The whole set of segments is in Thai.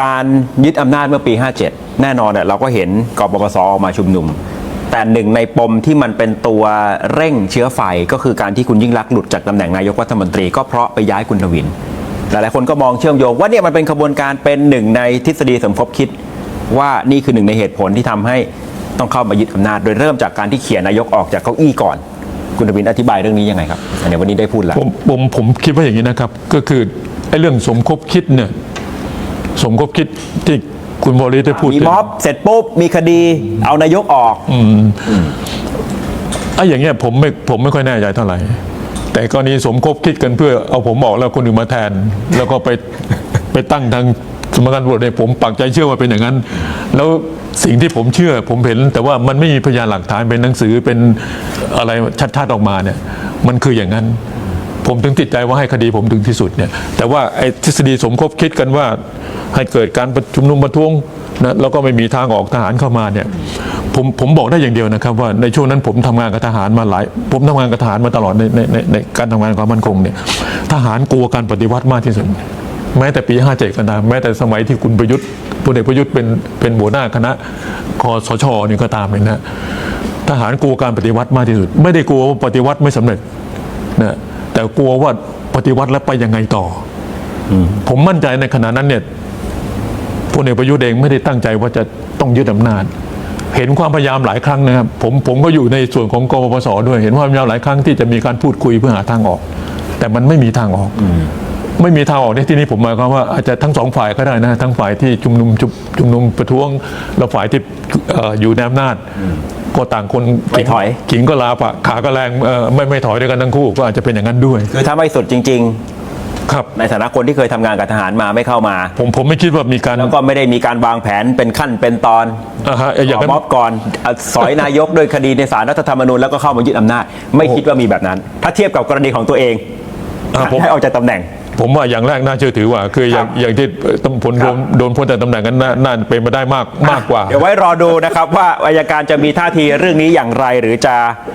การยึดอำนาจเมื่อปี 57 แน่นอนเนี่ยเราก็เห็นกปปสออกมาชุมนุม แต่หนึ่งในปมที่มันเป็นตัวเร่งเชื้อไฟก็คือการที่คุณยิ่งรักหลุดจากตำแหน่งนายกรัฐมนตรีก็เพราะไปย้ายคุณทวิน หลายๆคนก็มองเชื่อมโยงว่าเนี่ยมันเป็นขบวนการเป็นหนึ่งในทฤษฎีสมคบคิด ว่านี่คือหนึ่งในเหตุผลที่ทำให้ต้องเข้ามายึดอำนาจ โดยเริ่มจากการที่เขียนนายกออกจากเก้าอี้ก่อนคุณทวินอธิบายเรื่องนี้ยังไงครับอันนี้วันนี้ได้พูดแล้วผมผมผมคิดว่าอย่างนี้นะครับ ก็คือไอ้เรื่องสมคบคิดเนี่ย สมคบคิดที่คุณวรลิตได้พูดมีถึงม็อบเสร็จปุ๊บมีคดีเอานายกออกไอ้อย่างเงี้ยผมไม่ผมไม่ค่อยแน่ใจเท่าไหร่ แต่กรณีสมคบคิดกันเพื่อเอาผมออกแล้วคนอื่นมาแทน แล้วก็ไปไปตั้งทางสมการตำรวจเนี่ยผมปักใจเชื่อว่าเป็นอย่างนั้น แล้วสิ่งที่ผมเชื่อผมเห็น แต่ว่ามันไม่มีพยานหลักฐานเป็นหนังสือเป็นอะไรชัดๆออกมาเนี่ย มันคืออย่างนั้น ผมถึงติดใจว่าให้คดีผมถึงที่สุดเนี่ยแต่ว่าไอ้ทฤษฎีสมคบคิดกันว่าให้เกิดการประชุมนุมประท้วงนะแล้วก็ไม่มีทางออกทหารเข้ามาเนี่ยผมผมบอกได้อย่างเดียวนะครับว่าในช่วงนั้นผมทำงานกับทหารมาหลาย ผมทำงานกับทหารมาตลอดในในในในการทำงานความมั่นคงเนี่ยทหารกลัวการปฏิวัติมากที่สุดแม้แต่ปี 57 ก็ตามแม้แต่สมัยที่คุณประยุทธ์พลเอกประยุทธ์เป็นเป็นหัวหน้าคณะคอสชนี่ก็ตามเลยนะทหารกลัวการปฏิวัติมากที่สุด ไม่ได้กลัวว่าปฏิวัติไม่สำเร็จนะ แต่กลัวว่าปฏิวัติแล้วไปยังไงต่ออผมมั่นใจในขณะนั้นเนี่ยพลเอกประยุทธ์เองไม่ได้ตั้งใจว่าจะต้องยึดอำนาจ เห็นความพยายามหลายครั้งนะครับ ผมผมก็อยู่ในส่วนของกปปสด้วย เห็นความพยายามหลายครั้งที่จะมีการพูดคุยเพื่อหาทางออก แต่มันไม่มีทางออกไม่มีทางออกในที่นี้ผมหมายความว่าอาจจะทั้งสองฝ่ายก็ได้นะทั้งฝ่ายที่ชุมนุมชุมชุมนุมประท้วงและฝ่ายที่อยู่ในอำนาจ ก็ต่างคนไม่ถอย ขิงก็ลาปะขาก็แรงเอ่อไม่ไม่ถอยด้วยกันทั้งคู่ก็อาจจะเป็นอย่างนั้นด้วย คือถ้าไม่สุดจริงครับๆในฐานะคนที่เคยทำงานกับทหารมาไม่เข้ามา ผมผมไม่คิดว่ามีการแล้วก็ไม่ได้มีการวางแผนเป็นขั้นเป็นตอนอ่าฮะอย่างนั้นม็อบก่อนอะสอยนายกโดยคดีในศาลรัฐธรรมนูญแล้วก็เข้ามายึดอำนาจ ไม่คิดว่ามีแบบนั้น ถ้าเทียบกับกรณีของตัวเองอ่าผมให้ออกจากตำแหน่ง ผมว่าอย่างแรกน่าเชื่อถือว่า คืออย่างครับอย่างที่ตำผลคโดรับนโดนพ้นแต่ตำแหน่งกันน่าน่าเป็นไปได้มากมากกว่า เดี๋ยวไว้รอดูนะครับว่าอายการจะมีท่าทีเรื่องนี้อย่างไรหรือจะ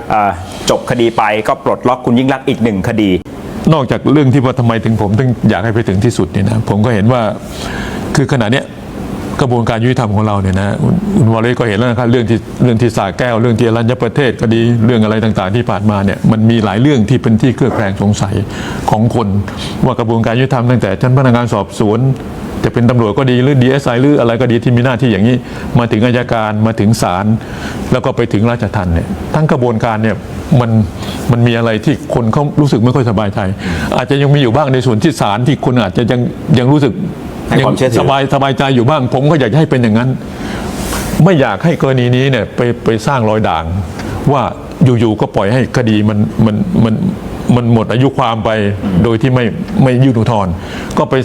เอ่อจบคดีไปก็ปลดล็อกคุณยิ่งรักษณ์อีกหนึ่งคดี นอกจากเรื่องที่ว่าทำไมถึงผมถึงอยากให้ไปถึงที่สุดเนี่ยนะผมก็เห็นว่าคือขณะเนี้ย กระบวนการยุติธรรมของเราเนี่ยนะคุณคุณวอลเลย์ก็เห็นแล้วนะครับเรื่องที่เรื่องที่สาแก้วเรื่องที่รัญญประเทศคดีเรื่องอะไรต่างๆ ที่ผ่านมาเนี่ยมันมีหลายเรื่องที่เป็นที่เครือบแคลงสงสัยของคนว่ากระบวนการยุติธรรมตั้งแต่ชั้นพนักงานสอบสวนจะเป็นตำรวจก็ดีหรือ DSI หรืออะไรก็ดีที่มีหน้าที่อย่างนี้ มาถึงอายการมาถึงศาลแล้วก็ไปถึงราชทัณฑ์เนี่ยทั้งกระบวนการเนี่ยมันมันมีอะไรที่คนเขารู้สึกไม่ค่อยสบายใจ อาจจะยังมีอยู่บ้างในส่วนที่ศาลที่คนอาจจะยังยังรู้สึก ให้ความเชื่อถือสบายสบายใจอยู่บ้าง ผมก็อยากจะให้เป็นอย่างนั้น ไม่อยากให้กรณีนี้เนี่ยไปไปสร้างรอยด่าง ว่าอยู่ๆก็ปล่อยให้คดีมันมันมันมันหมดอายุความไปโดยที่ไม่ไม่ยื่นอุทธรณ์ก็ไป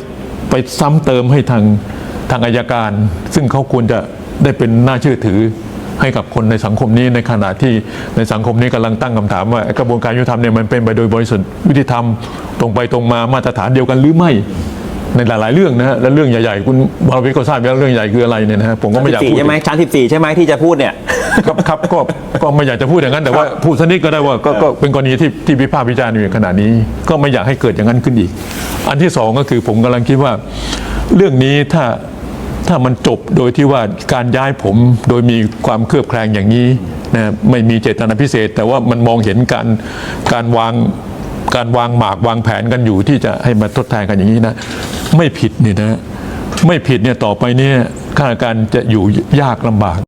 ไปซ้ำเติมให้ทางทางอายการ ซึ่งเขาควรจะได้เป็นน่าเชื่อถือให้กับคนในสังคมนี้ในขณะที่ในสังคมนี้กำลังตั้งคำถามว่าไอ้กระบวนการยุติธรรมเนี่ยมันเป็นไปโดยบริสุทธิ์ยุติธรรมตรงไปตรงมามาตรฐานเดียวกันหรือไม่ ในหลาย ๆ เรื่องนะฮะและเรื่องใหญ่ ๆ คุณบารวิทย์ก็ทราบอยู่แล้วเรื่องใหญ่คืออะไรเนี่ยนะฮะผมก็ไม่อยากพูด14ใช่ไหมชั้น14ใช่ไหมที่จะพูดเนี่ย ครับครับก็ก็ไม่อยากจะพูดอย่างนั้น แต่ว่าพูดสักนิดก็ได้ว่าก็ก็เป็นกรณีที่ที่วิพากษ์วิจารณ์อยู่ในขณะนี้ ก็ไม่อยากให้เกิดอย่างนั้นขึ้นอีก อันที่สองก็คือผมกำลังคิดว่า เรื่องนี้ถ้าถ้ามันจบโดยที่ว่าการย้ายผมโดยมีความเคลือบแคลงอย่างนี้นะไม่มีเจตนาพิเศษ แต่ว่ามันมองเห็นการการวางการวางหมากวางแผนกันอยู่ที่จะให้มาทดแทนกันอย่างนี้นะ ไม่ผิดเนี่ยนะไม่ผิดเนี่ยต่อไปเนี่ยข้าราชการจะอยู่ยากลำบาก